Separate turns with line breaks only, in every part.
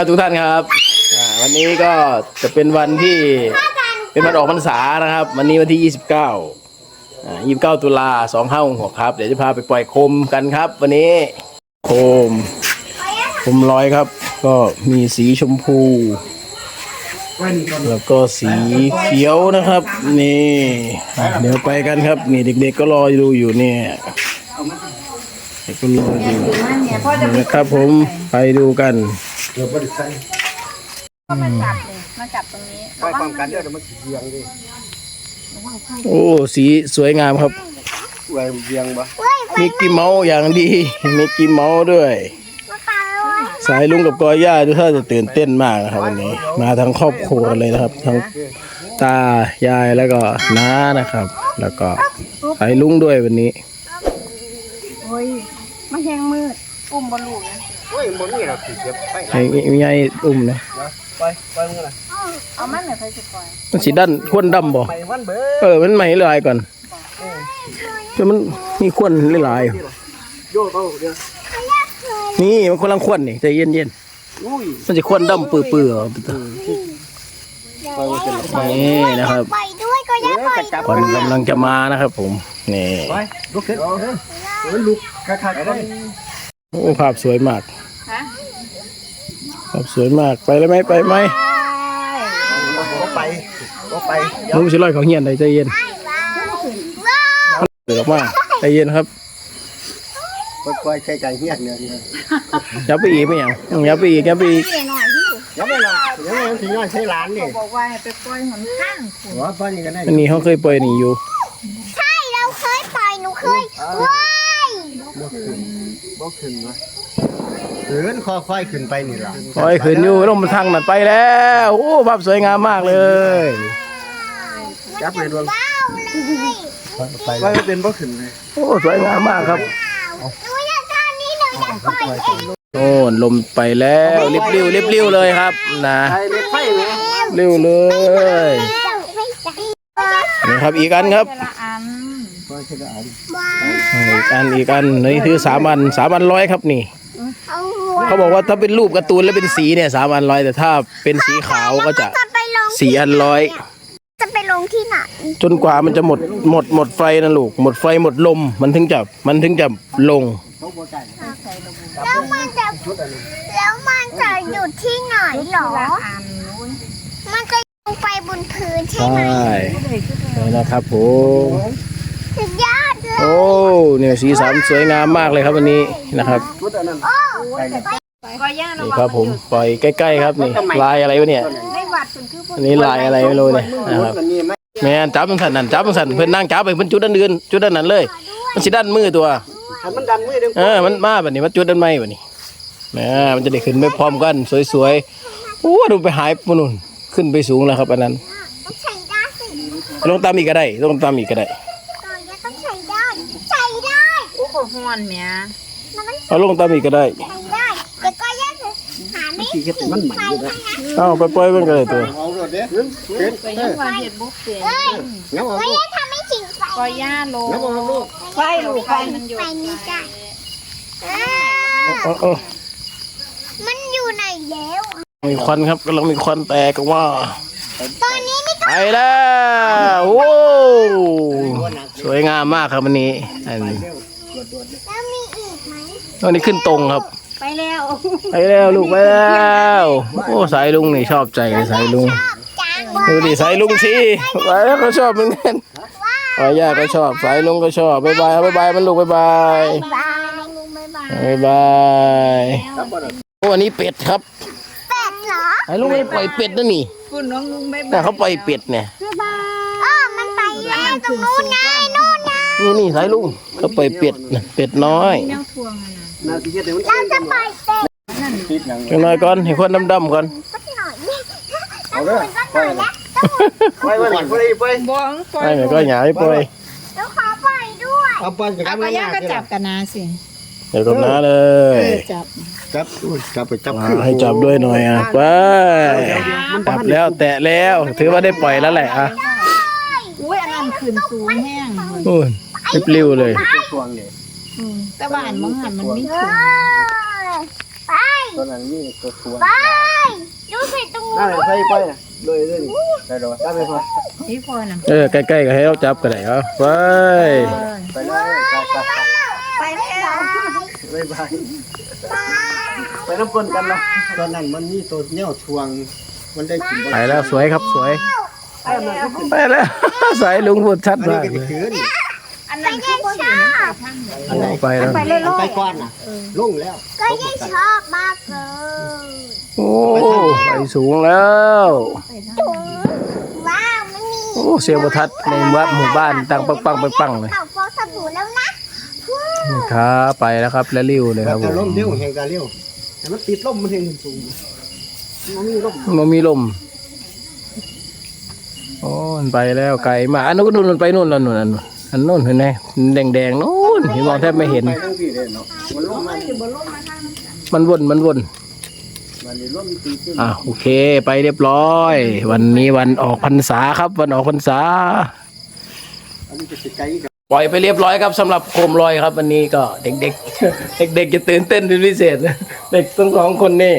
ทุกท่านครับอ่าวันนี้ก็จะเป็นวันที่เป็นวันออกพรรษานะครับ วันนี้วันที่ 29อ่า29 ตุลา2566ครับ เดี๋ยวจะพาไปปล่อยโคมกันครับ วันนี้โคมโคมลอยครับ ก็มีสีชมพู แล้วก็สีเขียวนะครับ นี่อะเดี๋ยวไปกันครับ นี่เด็กๆก็รอดูอยู่เนี่ยเด็กก็รออยู่นะครับผมไปดูกัน
ก็มาจับเลยมาจับตรงนี้
ไปความกันเดี๋ยวมันเบียงดิ
โอ้สีสวยงามครับ
ไว้เบียงบ่
มิกกี้เมาส์อย่างดี มิกกี้เมาส์ด้วย สายลุงกับกอย่าทุกท่านจะตื่นเต้นมากนะครับวันนี้ มาทั้งครอบครัวเลยนะครับ ทั้งตายายแล้วก็น้านะครับ แล้วก็สายลุงด้วยวันนี้
โอ้ยมันแห้งมืดอุ้มบอลลูกนะ
โอ้ยบ่มีหรอกสิเก็บไป
ให้ยายอุ้มนะ
ไปไปมึงล่ะ
เอามันหน่อยไปสิปล่อย
มันสีด้านควนดำบ่
ไปวันเบ้
เออมันใหม่ลายก่อนแต่มันมีควนหลายๆอยู่
โยกเอาเดี๋ยว
นี่มันคนลังควนนี่ใจเย็น
อุ้ย
ๆมันจะควนดำปื้อๆเอา
ไปมันเป็น
นี่นะครับ
ปล่อยด้วยก็อย่าปล่อย
จับ
ควันกำลังจะมานะครับ ผมนี่
ไปลุกขึ้นเอาเด้อเดี๋ยวลุกคักๆได้
โอ้ภาพสวยมาก
ฮะ
ภาพสวยมากไปเลยไหมไปไหม
บ่ไปบ่ไป
มึงไม่ใช่ร้อยเขาเฮียนเลยใจเย็นเสือกมากใจเย็นครับ
ค่อยๆใช้ใจเฮียนเนี่ย
อย่าไปอีกไม่อย่างอย่าไปอีกอย่าไปอีก
เดี๋ยวหน่อยที่อยู่
ยังไม่ล่ะยังไม่ถึงน้อยใช้หลานนี่
บอกว่าให้ไปปล่อยหนข้างคุณ
หัวป้านี่ก็ได้
อันนี้เขาเคยปล่อยหนีอยู่
ใช่เราเคยปล่อยหนูเคยว้าย
บ่ขึ้นบ่ขึ้นวะ เดินค่อยๆขึ้นไปนี่ล่ะ
ปล่อยขึ้นอยู่ลงมาทางนั้นไปแล้วโอ้ภาพสวยงามมากเลย
จับไปดวง
ว้าวเลย
ไปว่าเป็นบ่ขึ้นเลย
โอ้สวยงามมากครับ
หนูอยากทานนี้หนูอยากปล่อยเอง
โอ้ลมไปแล้วริบริ้วริบริ้วเลยครับนะ
ไอ้เล็กไฟแม่
ริ้วเลย
ไม่ใช่
นี่ครับอีกอันครับ
เวลาอัน
ค่อยๆเอา
ว้าว
อีกอันอีกอันนี่คือสามอันสามอันร้อยครับนี่
เอาหัว
เขาบอกว่าถ้าเป็นรูปการ์ตูนแล้วเป็นสีเนี่ยสามอันร้อยแต่ถ้าเป็นสีขาวก็จะ
จะไปลง
สี่อันร้อย
จะไปลงที่ไหน
จนกว่ามันจะหมดหมดหมดไฟนะลูกหมดไฟหมดลม มันถึงจะมันถึงจะลง
แล้วมันจะแล้วมันจะอยู่ที่ไหนหรอ
ละอันนู้น
มันจะลงไปบนพื้นใช่
ใช่
ไหม
นี่นะครับผม
สุดยอดเลย
โอ้เนี่ยสีสันสวยงามมากเลยครับวันนี้นะครับ
นี่
ครับผมปล่อยใกล้ๆครับนี่ลายอะไรวะเนี่ย
อั
นนี้ลายอะไรไม่รู้เนี่ยนะครับแม่นจับตรงสันนั่นจับตรงสันเพิ่อนนั่งจับไปเพิ่อนจุดด้านอื่นจุดด้านนั้นเลย มันสิด้านมือตัว
มันดันมือเด้ง
เออมันมาแบบนี้มันจุดด้านไม้แบบนี้แหมมันจะได้ขึ้นไปพร้อมกันสวยๆโอ้ดูไปหายปนู่นขึ้นไปสูงแล้วครับอันนั้นลงตามอีกก็ได้ลงตามอีกก็ได้
ตอนนี้ต้องใช้ได้ใช้ได้
โอ้โห้อนแม่
มันต้อง
เอาลงตามอีกก็ได้
ใช้ได้แต่ก็ยังหาไม่ถึงใช้ได้
เอาไปปล่อยมันก็ได้ตัว
เอารถเด้เป็น
ไปยังว่าเห็ดบุกเสีย
เอ้ย
เงี้ยเอา
ก็
ลูก
ยังทำไม่ถึงไฟ
ก็ย่าล
เงี้ยเอาลูก
ไฟลูกไฟมันอยู่
ไฟนี้ได้ามันอยู่ไหนแล้ว
มีควันครับกำลังมีควันแตกออกมา
ตอนนี้นี่ก็
ไปแล้วโอ้สวยงามมากครับวันนี้อันนี้
กไหม
วันนี้ขึ้นตรงครับ
ไปแล้ว
ไปแล้วลูกไปแล้วโอ้สายลุงนี่ชอบใจสายลุง
ชอบจัง
ดูดิสายลุงสิไปแล้วก็ชอบเหมือนกันปายาก็ชอบสายลุงก็ชอบบายบายบายบายมันลูกบายบาย
บายลุงบ๊ายบาย
บายบายโอ้อันนี้เป็ดครับ
เป็ดเหรอ
สายลุงไม่ได้ปล่อยเป็ดนะนี่
คุณน้องลุงบ๊าย
แต่
บาย
เขาปล่อยเป็ดเนี่ย
อ๋อมันไปแล้วตรงนู้นไงนู่นไง
นี่นี่สายลุงเขาปล่อยเป็ดน่ะเป็ดน้อย
แนวทวงอะ นะ
นาทีเฮ็ดให้มัน
เราจะปล่อยเป็ด
ติดหนัง
จังน้อยก่อนให้คนดำๆก่อน
สักหน่อย
เอาเด้อ
สักหน่อยแล้ว
ไปไปไปไป
บ้องปล่อย
ไอ้แม่ก็หยาให้ปล่อย
เราขอปล่อยด้วย
เอาปั้นกับ
เอาก็ย่าก็จับกันนะสิ
เดี๋ยวกับน้าเลย
จับ
จับจับไปจับ
อ่าให้จับด้วยหน่อยอะไปจับแล้วแตะแล้ว ถือว่าได้ปล่อยแล้วแหละอะ
อุ้ยอันนั้นขึ้นสูงแห้ง
โอ้ยริบริ้วเลย
ทวงเลย
อืม แต่บ้านมังหันมันไม่
เอ
ถึง
อไป
ตัวนั้นนี่ตัวทวน
ไป ดูสิตรง
นั่
นู้
น
น
ใส่ไปน่ะเลยเลยได้ดอกได้ไปพอ
นี่พอน่ะ
เออใกล้ๆก็ให้เราจับกันได้เหรอไป
ไปเลยไปไป
ไปแล้ว
ไปไปไปน้ำก้นกันเนาะตอนนั้นมันมีตัวแนวทวง มันได้กิน
ไปแล้วสวยครับสวย ไปแล้ว สายลุงพูดชัด
อันนี้
มาก
ก็จะคืน
อัน นั้นคือบ่อยู่ในทางเดียว
อันไหน
ไปแล้ว
ไปเรื่อย
ไปก่อนน่ะลงแล้ว
ก็ยังชอบมากเลย
โอ้ไปสูงแล้ว
ว้าวมันมี
โอ้เสียงประทัดในวัดหมู่บ้านตั้งปังปังปังปังเลย
เอาฟองสบู่แล้วนะ
ครับไปแล้วครับแล้วริ้วเลยค
แล้
รั
ว
บผ
ก็ล่ม
ม
เร็วแห่งการเร็วแต่มันติดล่มมันเองสูงมันมีล่ม
มันมีลมโอ้มันไปแล้วไกลมากอันนู้นนู่นมันไปนู่นแล้วนู่นอันนู้น อันนู้นเห็นไหมแดงแดงๆนู่นเห็นมองแทบไม่เห็น
ไปทั้งที่เลยเนาะมันล่มมัน
มันวนมันวน
มันนี่ล่มตีขึ้น
อะโอเค ไปเรียบร้อย วันนี้วันออกพรรษาครับ วันออกพรรษา
อันนี้จะสิไกลกับ
ปล่อยไปเรียบร้อยครับสำหรับโคมลอยครับ วันนี้ก็เด็กๆ เด็กๆจะตื่นเต้นเป็นพิเศษนะเด็กทั้งสองคนนี่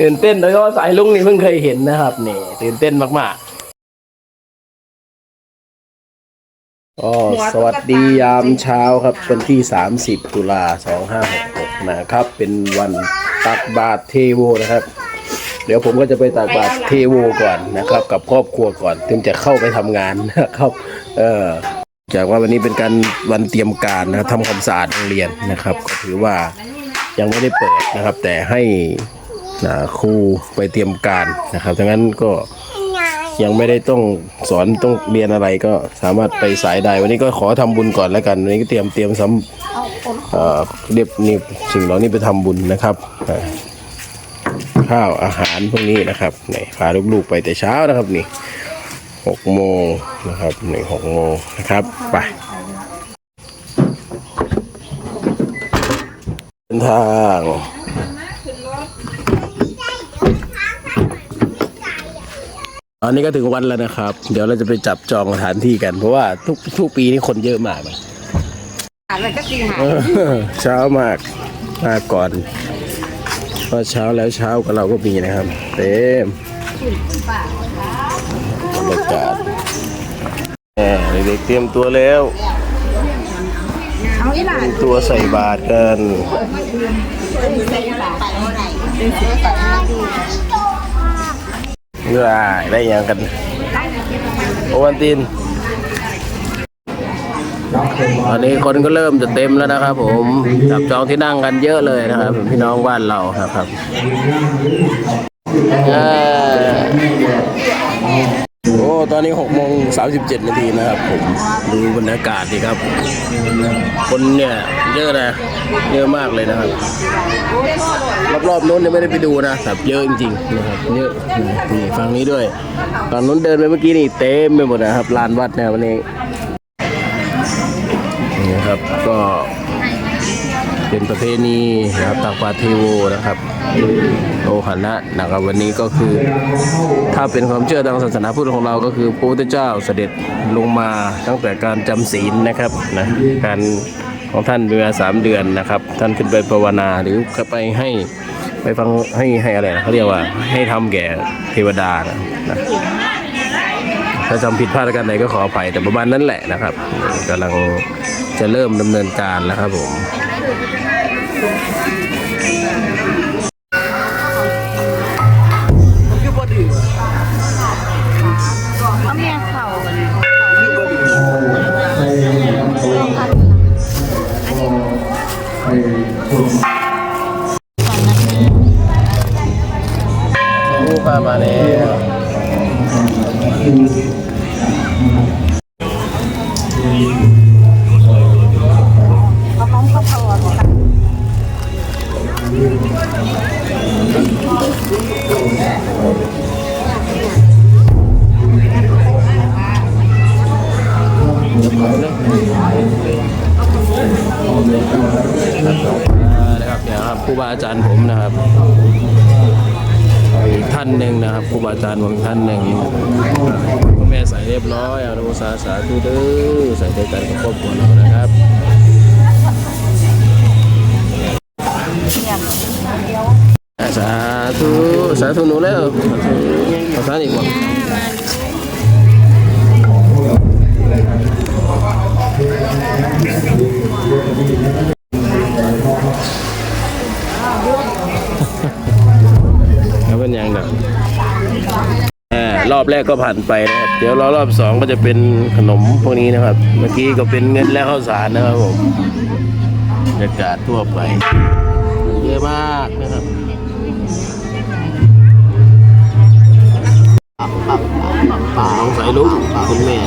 ตื่นเต้นโดยเฉพาะสายลุงนี่เพิ่งเคยเห็นนะครับนี่ตื่นเต้นมากๆ อ๋อสวัสดียามเช้าครับวันที่ 30 ตุลา 2566 นะครับ เป็นวันตักบาตรเทโวนะครับ เดี๋ยวผมก็จะไปตักบาตรเทโวก่อนนะครับ กับครอบครัวก่อนถึงจะเข้าไปทำงานนะครับ เออจากว่าวันนี้เป็นการวันเตรียมการนะครับทำความสะอาดโรงเรียนนะครับ ก็ถือว่ายังไม่ได้เปิดนะครับ แต่ให้ครูไปเตรียมการนะครับดังนั้นก็ ยังไม่ได้ต้องสอนต้องเรียนอะไรก็สามารถไปสายได้ วันนี้ก็ขอทำบุญก่อนแล้วกันวันนี้ก็เตรียมเตรียมสำเอ่อเรียบนี่สิ่งเหล่านี้ไปทำบุญนะครับอ่าข้าวอาหารพวกนี้นะครับนี่พาลูกๆไปแต่เช้านะครับนี่หกโมงนะครับหนึ่งหกโมงนะครับไปเดินทาง อนนี้ก็ถึงวันแล้วนะครับ เดี๋ยวเราจะไปจับจองสถานที่กัน เพราะว่าทุกทุกปีนี้คนเยอะมากนะ
อะไรก็ตีหา
เออเช้ามากมาก่อนพอเช้าแล้วเช้ากับเราก็มีนะครับ เต็มบรรยากาศแหมเด็กๆเตรียมตัวแล้ว
เอาอีหลา
เตรียมตัวใส่บาตรกันได้ได้ยังกัน โอวันตินตอนนี้คนก็เริ่มจะเต็มแล้วนะครับผมจับจองที่นั่งกันเยอะเลยนะครับ พี่น้องบ้านเราครับครับ ตอนนี้6โมง37 นาทีนะครับผมดูบรรยากาศดีครับ คนเนี่ยเยอะนะเยอะมากเลยนะครับ รอบๆนู้นยังไม่ได้ไปดูนะครับเยอะจริงๆนะครับเยอะนี่ฝั่งนี้ด้วยฝั่งนู้นเดินไปเมื่อกี้นี่เต็มไปหมดนะครับลานวัดเนี่ยวันนี้ เป็นประเพณีนะครับตักบาตรเทโวนะครับโอหันะนะครับวันนี้ก็คือ ถ้าเป็นความเชื่อทางศาสนาพุทธของเราก็คือพระพุทธเจ้าเสด็จลงมาตั้งแต่การจำศีลนะครับนะการของท่านเป็นเวลาสามเดือนนะครับ ท่านขึ้นไปภาวนาหรือไปให้ไปฟังให้ให้อะไรนะเขาเรียกว่าให้ทำแก่เทวดานะนะถ้าจำผิดพลาดกันใดก็ขออภัยแต่ประมาณนั้นแหละนะครับกำลังจะเริ่มดำเนินการแล้วครับผม Gracias. ท่านหนึ่งคุณแม่ใส่เรียบร้อยอนุโมทนาสาธุเด้อใส่ด้วยกันกับครอบครัวเรานะครับสาธุสาธุหนูแล้วขอสานอีกบ่แล้วเป็นยังไง รอบแรกก็ผ่านไปนะครับ เดี๋ยวรอรอบสองก็จะเป็นขนมพวกนี้นะครับ เมื่อกี้ก็เป็นเงินและข้าวสารนะครับผมบรรยากาศทั่วไป เยอะมากนะครับ น้องสายลุกคุณแม่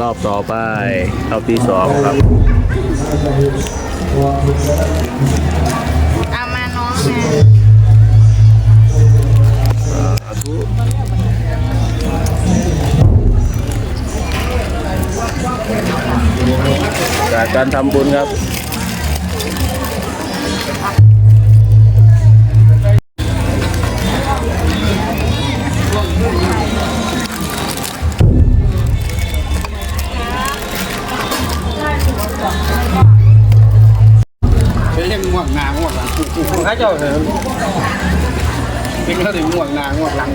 รอบต่อไปรอบที่สองครับ จากการทำบุญครับ
เป็นเรื่องง่วงหนาง่วงหลังข้าเจ้าเลยเป็นเรื่องง่วงหนาง่วงหลัง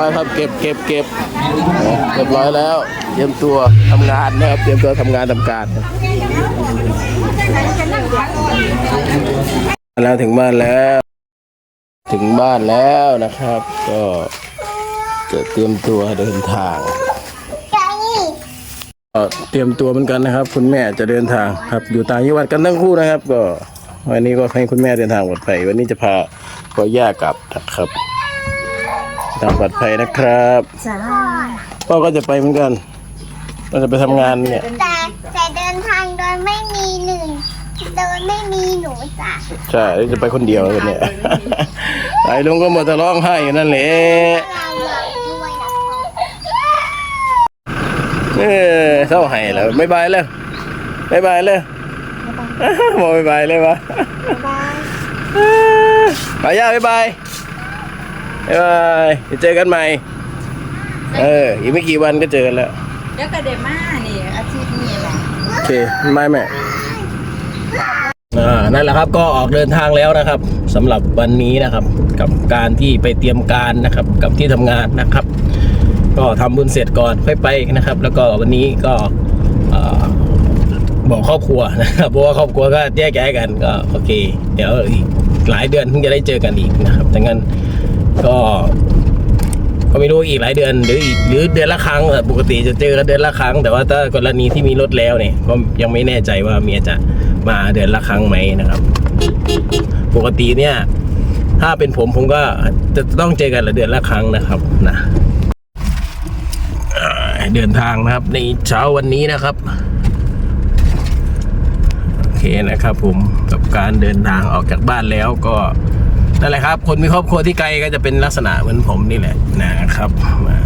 ร้อยครับ เก็บเก็บเก็บเรียบร้อยแล้ว เตรียมตัวทำงานนะครับ เตรียมตัวทำงานทำการครับแล้วถึงบ้านแล้ว ถึงบ้านแล้วนะครับ ก็จะเตรียมตัวเดินทาง
ก็
เตรียมตัวเหมือนกันนะครับ คุณแม่จะเดินทางครับ อยู่ต่างจังหวัดกันทั้งคู่นะครับ ก็วันนี้ก็ให้คุณแม่เดินทางปลอดภัยวันนี้จะพาพ่อย่ากลับนะครับ ทางปลอดภัยนะครับ
จ้า
พ่อก็จะไปเหมือนกันก็จะไปทำงานเนี่ย
แต่แต่เดินทางโดยไม่มีหนึ่งโดยไม่มีหนูจ้ะ
ใช่จะไปคนเดียวกันเนี่ยไอ้ลุงก็หมดแต่ร้องไห้อยู่นั่นแหละ
เราอยากด้วยนะ
เออเศร้าไห้แล้วไม่บายแล้วไม่บายเลยบอกไม่บายเลยวะไปย่าบ๊ายบาย บ๊ายบายเดี๋ยวเจอกันใหม่ เออ อีกไม่กี่วันก็เจอกันแล้ว
เดี๋ยวก็เดมานี่อาทิตย์นี้แหละ
โอเคไม่แม่อ่านั่นแหละครับก็ออกเดินทางแล้วนะครับสำหรับวันนี้นะครับ กับการที่ไปเตรียมการนะครับ กับที่ทำงานนะครับ ก็ทำบุญเสร็จก่อนค่อยไปนะครับ แล้วก็วันนี้ก็เอ่อบอกครอบครัวนะครับเพราะว่าครอบครัวก็แยกย้ายกันก็โอเค เดี๋ยวอีกหลายเดือนถึงจะได้เจอกันอีกนะครับดังนั้น ก็ก็ไม่รู้อีกหลายเดือนหรืออีกหรือเดือนละครั้งปกติจะเจอกันเดือนละครั้ง แต่ว่าถ้ากรณีที่มีรถแล้วเนี่ยก็ยังไม่แน่ใจว่าเมียจะมาเดือนละครั้งไหมนะครับ ปกติเนี่ย ถ้าเป็นผมผมก็จะต้องเจอกันละเดือนละครั้งนะครับนะเดินทางนะครับ ในเช้าวันนี้นะครับโอเคนะครับ ผมกับการเดินทางออกจากบ้านแล้วก็ นั่นแหละครับ คนมีครอบครัวที่ไกลก็จะเป็นลักษณะเหมือนผมนี่แหละนะครับอ่า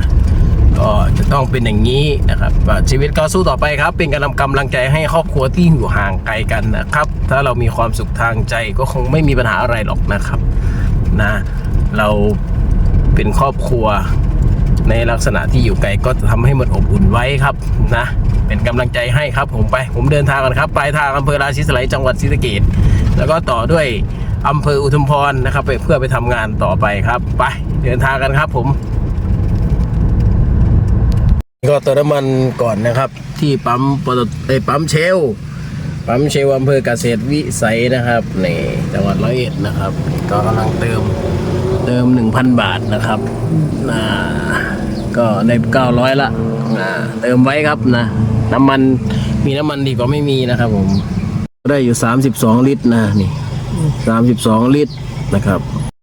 ก็จะต้องเป็นอย่างนี้นะครับชีวิตก็สู้ต่อไปครับ เป็นกำลังกำลังใจให้ครอบครัวที่อยู่ห่างไกลกันนะครับ ถ้าเรามีความสุขทางใจก็คงไม่มีปัญหาอะไรหรอกนะครับนะเราเป็นครอบครัวในลักษณะที่อยู่ไกลก็จะทำให้มันอบอุ่นไว้ครับนะเป็นกำลังใจให้ครับผมไป ผมเดินทางกันครับปลายทางอำเภอราชิสไลจังหวัดศรีสะเกษแล้วก็ต่อด้วย อำเภออุทุมพรนะครับ ไปเพื่อไปทำงานต่อไปครับ ไปเดินทางกันครับผม ก็เติมน้ำมันก่อนนะครับ ที่ปั๊มปตเอปั๊มเชลปั๊มเชลอำเภอเกษตรวิสัยนะครับนี่จังหวัดร้อยเอ็ดนะครับ ก็กำลังเติมเติม 1,000 บาทนะครับนะก็ได้900ละนะเติมไว้ครับนะ น้ำมันมีน้ำมันดีกว่าไม่มีนะครับผม ได้อยู่ 32 ลิตรนะนี่ 32 ลิตรนะครับ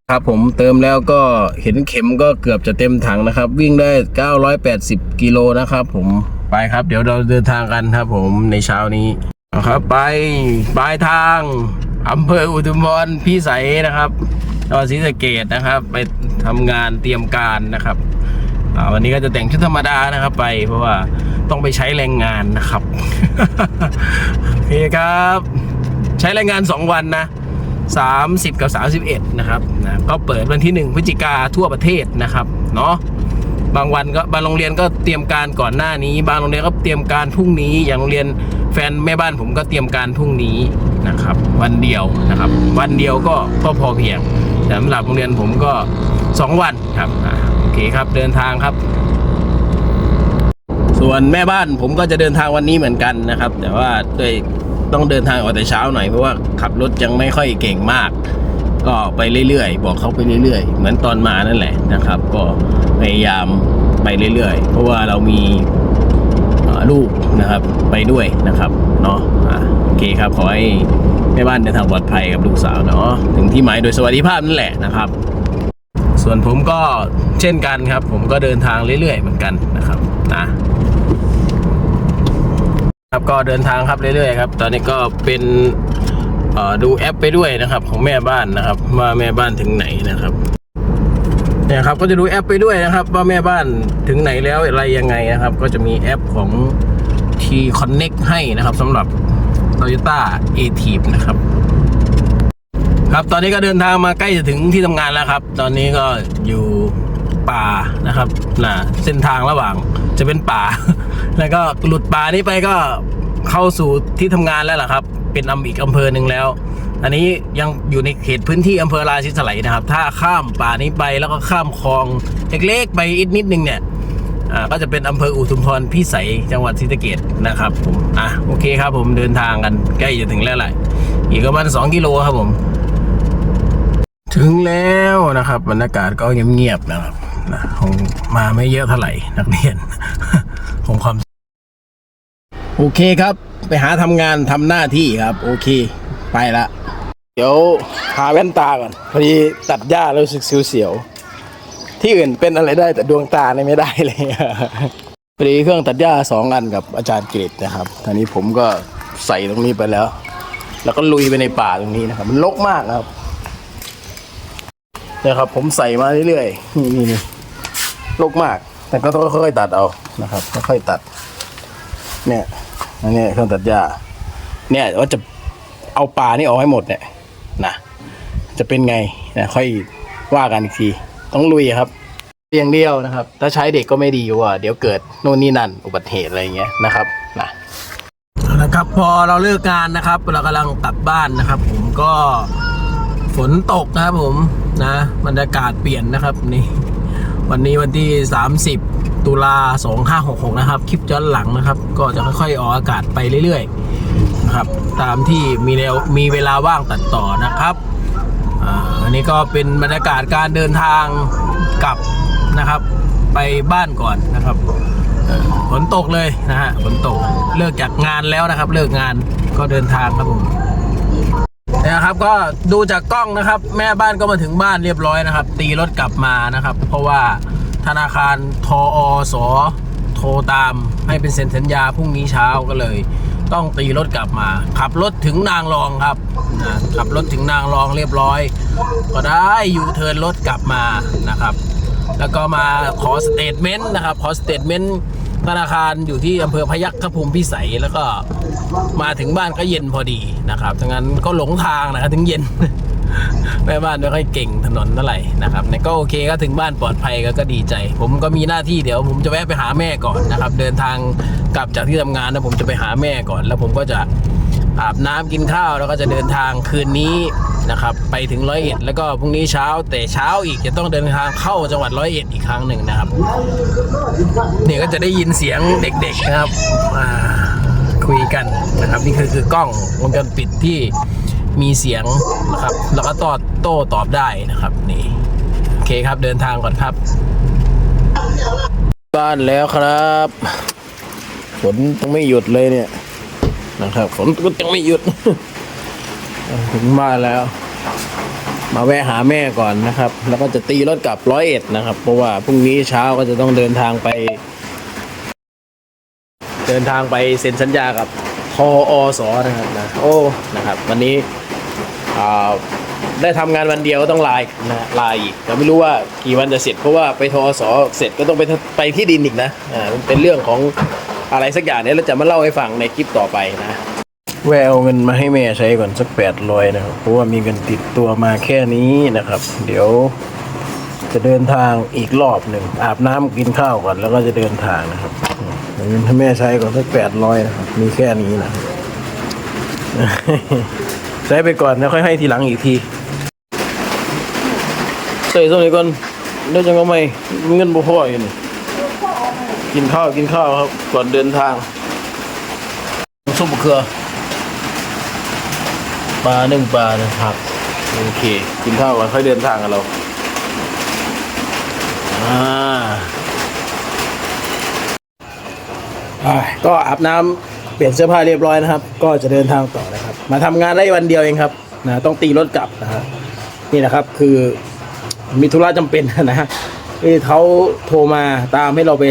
ครับผมเติมแล้วก็เห็นเข็มก็เกือบจะเต็มถังนะครับ วิ่งได้ 980 กิโลนะครับผมไปครับ เดี๋ยวเราเดินทางกันครับผมในเช้านี้นะครับ ไปปลายทางอำเภออุทุมพรพิสัยนะครับจังหวัดศรีสะเกดนะครับ ไปทำงานเตรียมการนะครับวันนี้ก็จะแต่งชุดธรรมดานะครับไปเพราะว่าต้องไปใช้แรงงานนะครับโอเคครับ ใช้แรงงาน 2 วันนะ 30 กับ 31 นะครับนะก็เปิดวันที่ 1 พฤศจิกาทั่วประเทศนะครับเนาะบางวันก็บางโรงเรียนก็เตรียมการก่อนหน้านี้ บางโรงเรียนก็เตรียมการพรุ่งนี้ อย่างโรงเรียนแฟนแม่บ้านผมก็เตรียมการพรุ่งนี้นะครับ วันเดียวนะครับ วันเดียวก็ก็พอเพียงแต่สำหรับโรงเรียนผมก็ 2 วันครับโอเคครับเดินทางครับ ส่วนแม่บ้านผมก็จะเดินทางวันนี้เหมือนกันนะครับ แต่ว่าด้วย ต้องเดินทางออกแต่เช้าหน่อยเพราะว่าขับรถยังไม่ค่อยเก่งมาก ก็ไปเรื่อยๆ บอกเขาไปเรื่อยๆ เหมือนตอนมานั่นแหละนะครับ ก็พยายามไปเรื่อยๆ เพราะว่าเรามีลูกนะครับไปด้วยนะครับเนาะอะโอเคครับขอให้แม่บ้านเดินทางปลอดภัยกับลูกสาวเนาะถึงที่หมายโดยสวัสดิภาพนั่นแหละนะครับ ส่วนผมก็เช่นกันครับ ผมก็เดินทางเรื่อยๆ เหมือนกันนะครับนะ ครับก็เดินทางครับเรื่อยๆครับ ตอนนี้ก็เป็นอ่อดูแอปไปด้วยนะครับ ของแม่บ้านนะครับ ว่าแม่บ้านถึงไหนนะครับเนี่ยครับก็จะดูแอปไปด้วยนะครับ ว่าแม่บ้านถึงไหนแล้วอะไรยังไงนะครับ ก็จะมีแอปของ T Connect ให้นะครับสำหรับ Toyota a t i v นะครับ ครับตอนนี้ก็เดินทางมาใกล้จะถึงที่ทำงานแล้วครับ ตอนนี้ก็อยู่ป่านะครับนะเส้นทางระหว่างจะเป็นป่า แล้วก็หลุดป่านี้ไปก็เข้าสู่ที่ทำงานแล้วล่ะครับ เป็นอำอีกอำเภอหนึ่งแล้ว อันนี้ยังอยู่ในเขตพื้นที่อำเภอราชิสไลนะครับ ถ้าข้ามป่านี้ไปแล้วก็ข้ามคลองเล็กๆไปอีกนิดนึงเนี่ยอ่าก็จะเป็นอำเภออุทุมพรพิสัยจังหวัดศรีสะเกดนะครับผมอะโอเคครับผมเดินทางกันใกล้จะถึงแล้วแหละอีกประมาณ2กิโลครับผม ถึงแล้วนะครับบรรยากาศก็เงียบๆนะครับนะคงมาไม่เยอะเท่าไหร่นักเรียน คงความ โอเคครับ ไปหาทำงานทำหน้าที่ครับ โอเค ไปละ เดี๋ยวหาแว่นตาก่อน พอดีตัดหญ้าแล้วรู้สึกเสียวๆที่อื่นเป็นอะไรได้แต่ดวงตาเนี่ยไม่ได้เลยพอดีเครื่องตัดหญ้าสองอันกับอาจารย์เกรดนะครับตอนนี้ผมก็ใส่ตรงนี้ไปแล้ว แล้วก็ลุยไปในป่าตรงนี้นะครับ มันรกมากครับเนี่ยครับผมใส่มาเรื่อยๆนี่นี่นี่ลกมาก แต่ก็ต้องค่อยๆตัดเอานะครับค่อยๆตัด เนี่ยอันนี้เครื่องตัดหญ้าเนี่ยว่าจะเอาป่านี่ออกให้หมดเนี่ยนะจะเป็นไงนะค่อยว่ากันอีกที ต้องลุยครับอย่างเดียวนะครับ ถ้าใช้เด็กก็ไม่ดีว่า เดี๋ยวเกิดโน่นนี่นั่นอุบัติเหตุอะไรเงี้ยนะครับนะนะครับพอเราเลิกงานนะครับ เรากำลังกลับบ้านนะครับ ผมก็ฝนตกนะครับผมนะบรรยากาศเปลี่ยนนะครับนี่ วันนี้วันที่ 30 ตุลา 2566 นะครับ คลิปย้อนหลังนะครับ ก็จะค่อยๆ ออกอากาศไปเรื่อยๆนะครับ ตามที่มีแนวมีเวลาว่างตัดต่อนะครับอันนี้ก็เป็นบรรยากาศการเดินทางกลับนะครับ ไปบ้านก่อนนะครับฝนตกเลยนะฮะฝนตกเลิกจากงานแล้วนะครับ เลิกงานก็เดินทางครับผม นะครับก็ดูจากกล้องนะครับ แม่บ้านก็มาถึงบ้านเรียบร้อยนะครับ ตีรถกลับมานะครับ เพราะว่าธนาคารทออสโทรตามให้เป็นเซ็นสัญญาพรุ่งนี้เช้าก็เลย ต้องตีรถกลับมา ขับรถถึงนางรองครับนะขับรถถึงนางรองเรียบร้อย ก็ได้อยู่เทินรถกลับมานะครับ แล้วก็มาขอสเตทเมนต์นะครับขอสเตทเมนต์ ธนาคารอยู่ที่อำเภอพยัคฆภูมิพิสัยแล้วก็มาถึงบ้านก็เย็นพอดีนะครับดังนั้นก็หลงทางนะครับถึงเย็นแม่บ้านไม่ค่อยเก่งถนนเท่าไหร่นะครับก็โอเคก็ถึงบ้านปลอดภัยก็ก็ดีใจ ผมก็มีหน้าที่เดี๋ยว ผมจะแวะไปหาแม่ก่อนนะครับ เดินทางกลับจากที่ทำงานนะผมจะไปหาแม่ก่อน แล้วผมก็จะอาบน้ำกินข้าวแล้วก็จะเดินทางคืนนี้ นะครับไปถึงร้อยเอ็ดแล้วก็พรุ่งนี้เช้าแต่เช้าอีกจะต้องเดินทางเข้าจังหวัดร้อยเอ็ดอีกครั้งหนึ่งนะครับเนี่ยก็จะได้ยินเสียงเด็กๆนะครับคุยกันนะครับนี่คือคือกล้องวงจรปิดที่มีเสียงนะครับ แล้วก็ตอโต้ตอบได้นะครับนี่โอเคครับเดินทางก่อนครับ บ้านแล้วครับฝนยังไม่หยุดเลยเนี่ยนะครับฝนก็ยังไม่หยุด ถึงบ้านแล้ว มาแวะหาแม่ก่อนนะครับ แล้วก็จะตีรถกลับร้อยเอ็ดนะครับ เพราะว่าพรุ่งนี้เช้าก็จะต้องเดินทางไป เดินทางไปเซ็นสัญญากับทออสนะครับนะโอ้นะครับ วันนี้ได้ทำงานวันเดียวก็ต้องลาอีกนะลาอีกแต่ไม่รู้ว่ากี่วันจะเสร็จเพราะว่าไปทอสอเสร็จก็ต้องไปไปที่ดินอีกนะอ่าเป็นเรื่องของอะไรสักอย่างเนี่ยเราจะมาเล่าให้ฟังในคลิปต่อไปนะ แววเงินมาให้แม่ใช้ก่อนสักแปดร้อยนะครับ เพราะว่ามีเงินติดตัวมาแค่นี้นะครับ เดี๋ยวจะเดินทางอีกรอบหนึ่งอาบน้ำกินข้าวก่อนแล้วก็จะเดินทางนะครับเอาเงินให้แม่ใช้ก่อนสักแปดร้อยนะครับ มีแค่นี้นะครับใช้ไปก่อนแล้วค่อยให้ทีหลังอีกทีใส่ส่วนนี้ก่อนเดี๋ยวจะก็ไม่เงินบ่พออยู่นี่กินข้าวกินข้าวครับ ก่อนเดินทางซุปมะเขือ ปลาหนึ่งปลาหนึ่งผักโอเค กินข้าวก่อนค่อยเดินทางกันเราอ่าก็อาบน้ำเปลี่ยนเสื้อผ้าเรียบร้อยนะครับ ก็จะเดินทางต่อนะครับ มาทำงานได้วันเดียวเองครับนะต้องตีรถกลับนะครับนี่นะครับคือมีธุระจำเป็นนะฮะที่เขาโทรมาตามให้เราไป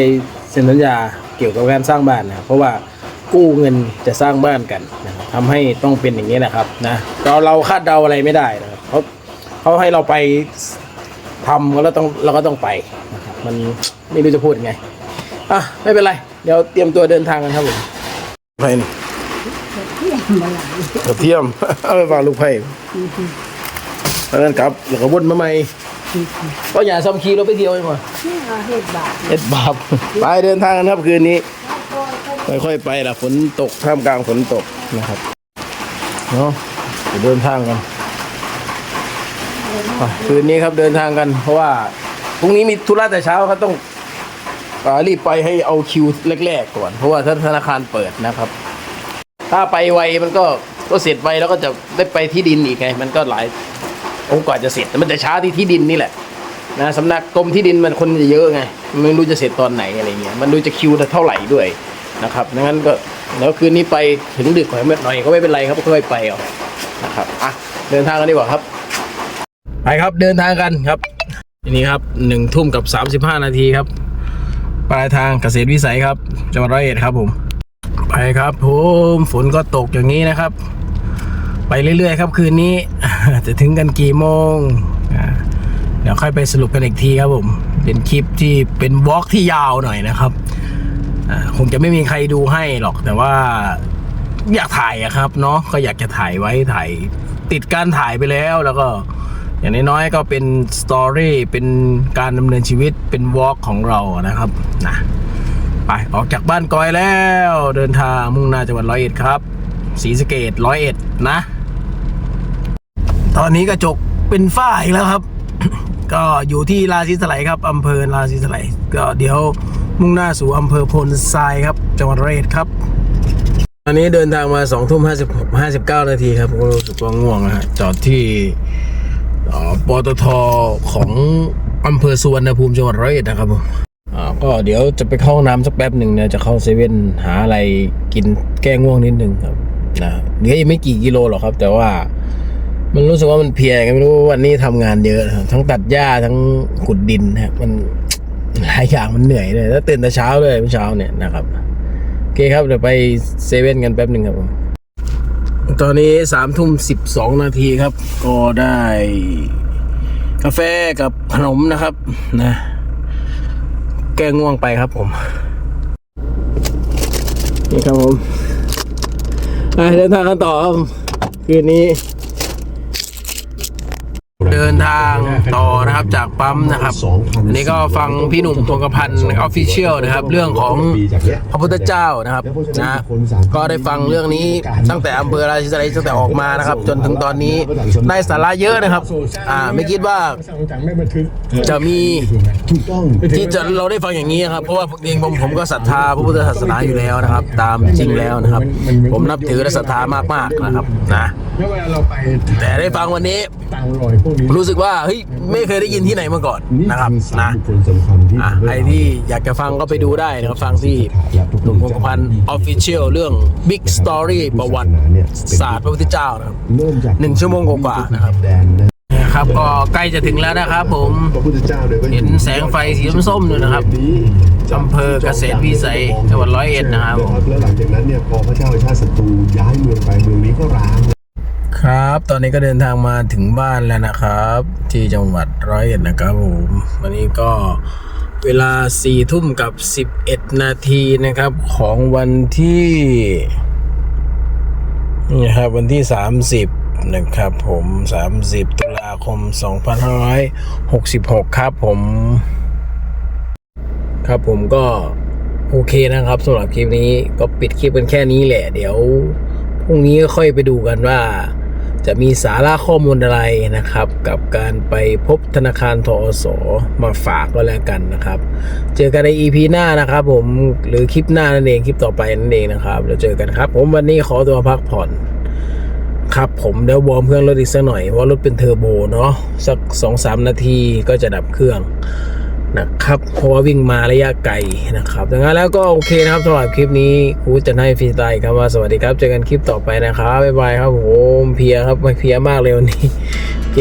เซ็นสัญญาเกี่ยวกับการสร้างบ้านนะเพราะว่า กู้เงินจะสร้างบ้านกันนะครับทำให้ต้องเป็นอย่างนี้นะครับนะเราเราคาดเดาอะไรไม่ได้นะครับเขาเขาให้เราไปทำก็แล้วต้องเราก็ต้องไปนะครับมันไม่รู้จะพูดยังไงอะไม่เป็นไร เดี๋ยวเตรียมตัวเดินทางกันครับผมไผ่นี่กระเทียม เอาไปฝากลูกไผ่แล้วนั่นครับแล้วก็วนมาใหม่ก็อย่าซ้ำคีเราไปเที่ยวเองว่ะเฮ็ดบาปไปเดินทางกันครับคืนนี้ ค่อยๆไปละฝนตกท่ามกลางฝนตกนะครับเนาะเดินทางกันคืนนี้ครับเดินทางกัน เพราะว่าพรุ่งนี้มีธุระแต่เช้าครับต้องอรีบไปให้เอาคิวแรกๆก่อน เพราะว่าถ้าธนาคารเปิดนะครับ ถ้าไปไวมันก็ก็เสร็จไวแล้วก็จะได้ไปที่ดินอีกไง มันก็หลายโอกว่าจะเสร็จแต่มันจะช้าที่ที่ดินนี่แหละนะสำนักกรมที่ดินมันคนจะเยอะไงมันไม่รู้จะเสร็จตอนไหนอะไรเงี้ยมันดูจะคิวเท่าไหร่ด้วย นะครับดังนั้นก็แล้วคืนนี้ไปถึงดึกหน่อยหน่อยก็ไม่เป็นไรครับค่อยไปเอานะครับอะเดินทางกันดีกว่าครับไปครับเดินทางกันครับทีนี้ครับหนึ่งทุ่มกับสามสิบห้านาทีครับปลายทางเกษตรวิสัยครับจังหวัดร้อยเอ็ดครับผม ไปครับผมฝนก็ตกอย่างนี้นะครับ ไปเรื่อยๆ ครับคืนนี้ จะถึงกันกี่โมงเดี๋ยวค่อยไปสรุปกันอีกทีครับผม เป็นคลิปที่เป็นวอล์กที่ยาวหน่อยนะครับ คงจะไม่มีใครดูให้หรอกแต่ว่าอยากถ่ายอะครับเนาะก็อยากจะถ่ายไว้ถ่ายติดการถ่ายไปแล้วแล้วก็ อย่างน้อยๆก็เป็นสตอรี่เป็นการดำเนินชีวิตเป็นวอล์กของเรานะครับนะไปออกจากบ้านกอยแล้วเดินทางมุ่งหน้าจังหวัดร้อยเอ็ดครับศรีสะเกดร้อยเอ็ดนะ ตอนนี้กระจกเป็นฝ้าอีกแล้วครับ ก็อยู่ที่ราศีสไลครับอำเภอราศีสไลก็เดี๋ยว มุ่งหน้าสู่อำเภอพนทรายครับ จังหวัดร้อยอ็ดครับ ตอนนี้เดินทางมาสองทุ่มห้าสิบห้าสิบเก้านาทีครับก็รู้สึกว่าง่วงนะฮะจอดที่ปตทของอำเภอสุวรรณภูมิจังหวัดร้อยเอ็ดนะครับผมก็เดี๋ยวจะไปเข้าห้องน้ำสักแป๊บหนึ่งเนี่ยจะเข้าเซเว่นหาอะไรกินแก้ง่วงนิดนึงครับนะเหลืออีกไม่กี่กิโลหรอกครับ แต่ว่ามันรู้สึกว่ามันเพลียไงไม่รู้ว่าวันนี้ทำงานเยอะ ทั้งตัดหญ้าทั้งขุดดินนะครับมัน หลายอย่างมันเหนื่อยเลยแล้วตื่นแต่เช้าเลยเมื่อเช้าเนี่ยนะครับโอเคครับเดี๋ยวไปเซเว่นกันแป๊บหนึ่งครับผมตอนนี้สามทุ่มสิบสองนาทีครับ ก็ได้ กาแฟกับขนมนะครับนะ แก้ง่วงไปครับผม นี่ครับผมไปเดินทางกันต่อครับคืนนี้ ดินทางต่อนะครับจากปั๊มนะครับอันนี้ก็ฟังพี่หนุ่มตัวกระพันออฟฟิเชียลนะครับ เรื่องของพระพุทธเจ้านะครับนะก็ได้ฟังเรื่องนี้ตั้งแต่อำเภอราชินีตั้งแต่ออกมานะครับ จนถึงตอนนี้ได้สาระเยอะนะครับ อ่าไม่คิดว่าจะมี
ถูกต้อง
ที่จะเราได้ฟังอย่างนี้ครับเพราะว่าเองผมผมก็ศรัทธาพระพุทธศาสนาอยู่แล้วนะครับ ตามจริงแล้วนะครับ ผมนับถือและศรัทธามากๆนะครับนะ
แล้วเวลาเราไป
แต่ได้ฟังวันนี้
ต่างรอยพวกนี้
รู้สึกว่าเฮ้ยไม่เคยได้ยินที่ไหนมาก่อน
นี่
นะครับ
คือสา
นะ
มบุคคลสำคัญที่
อะใครที่อยากจะฟังก็ไปดูได้นะครับฟังที่หนุ่มคงกระพันออฟฟิเชียลเรื่อง Big Story ประวัติศาสตร์พระพุทธเจ้านะครับ
เริ่มจาก
หนึ่งชั่วโมงกว่าๆนะครับ
แดนนะ
นะครับก็ใกล้จะถึงแล้วนะครับผม
พระพุทธเจ้าเลยก็อยู่
เห็นแสงไฟสีส้มๆด้วยนะครับอำเภอเกษตรวิสัยจังหวัดร้อยเอ็ดนะครับ
แล้วหลังจากนั้นเนี่ยพอพระเจ้าชาติศัตรูย้ายเมืองไปเมืองนี้ก็ร้าง
ครับ ตอนนี้ก็เดินทางมาถึงบ้านแล้วนะครับ ที่จังหวัดร้อยเอ็ดนะครับผมวันนี้ก็เวลา4ี่ทุ่มกับ 11 นาทีนะครับ ของวันที่นี่ครับวันที่ 30 นะครับผม 30 ตุลาคม 2566 ครับผม ครับผมก็โอเคนะครับสำหรับคลิปนี้ก็ปิดคลิปกันแค่นี้แหละ เดี๋ยวพรุ่งนี้ก็ค่อยไปดูกันว่า จะมีสาระข้อมูลอะไรนะครับ กับการไปพบธนาคารทอสมาฝากก็แล้วกันนะครับ เจอกันใน EP หน้านะครับ ผมหรือคลิปหน้านั่นเองคลิปต่อไปนั่นเองนะครับแล้วเจอกันครับ ผมวันนี้ขอตัวพักผ่อนครับผมเดี๋ยววอร์มเครื่องรถอีกสักหน่อยเพราะรถเป็นเทอร์โบเนาะสักสองสามนาทีก็จะดับเครื่อง นะครับ เพราะว่าวิ่งมาระยะไกลนะครับดังนั้นแล้วก็โอเคนะครับสำหรับคลิปนี้คูจะให้ฟรีสไตล์ครับว่าสวัสดีครับเจอกันคลิปต่อไปนะครับบ๊ายบายครับผมเพียครับไม่เพียมากเลยวันนี้โอเค